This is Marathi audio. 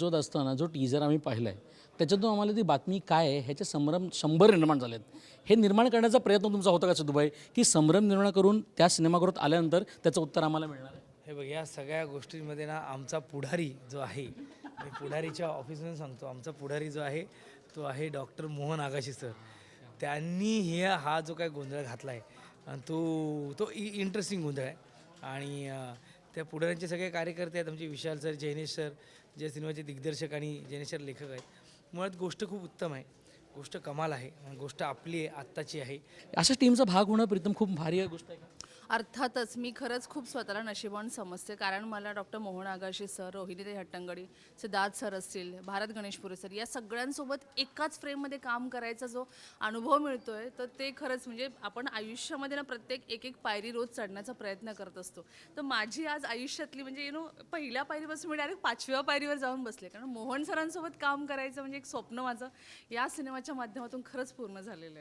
जो असताना जो टीजर आम्ही पाहिला आहे त्याच्यातून आम्हाला ती बातमी काय आहे ह्याचे संभ्रम शंभर निर्माण झालेत. हे निर्माण करण्याचा प्रयत्न तुमचा होता का सिद्धूबाई? की संभ्रम निर्माण करून त्या सिनेमागृहात आल्यानंतर त्याचं उत्तर आम्हाला मिळणार आहे? हे बघ या सगळ्या गोष्टींमध्ये ना आमचा पुढारी जो आहे मी पुढारीच्या ऑफिसमधून सांगतो आमचा पुढारी जो आहे तो आहे डॉक्टर मोहन आगाशी सर त्यांनी हे हा जो काय गोंधळ घातला आहे आणि तो तो इंटरेस्टिंग गोंधळ आहे. आणि त्या पुढाऱ्यांचे सगळे कार्यकर्ते आहेत आमचे विशाल सर जैनेश सर जे सिनेमाचे दिग्दर्शक आणि जैनेश सर लेखक आहेत. मुळात गोष्ट खूप उत्तम आहे. गोष्ट कमाल आहे. आणि गोष्ट आपली आहे आत्ताची आहे. अशा टीमचा भाग होणं प्रीतम खूप भारी गोष्ट आहे का? अर्थातच मी खरंच खूप स्वतःला नशिबान समजते कारण मला doctor Mohan Agashe sir Rohini Hattangadi Siddharth sir असतील भारत गणेशपुरे सर या सगळ्यांसोबत एकाच फ्रेममध्ये काम करायचा जो अनुभव मिळतो आहे तर ते खरंच म्हणजे आपण आयुष्यामध्ये ना प्रत्येक एक एक पायरी रोज चढण्याचा प्रयत्न करत असतो. तर माझी आज आयुष्यातली म्हणजे यु नो पहिल्या पायरीपासून मी डायरेक्ट पाचव्या पायरीवर जाऊन बसले कारण मोहन सरांसोबत काम करायचं म्हणजे एक स्वप्न माझं या सिनेमाच्या माध्यमातून खरंच पूर्ण झालेलं आहे.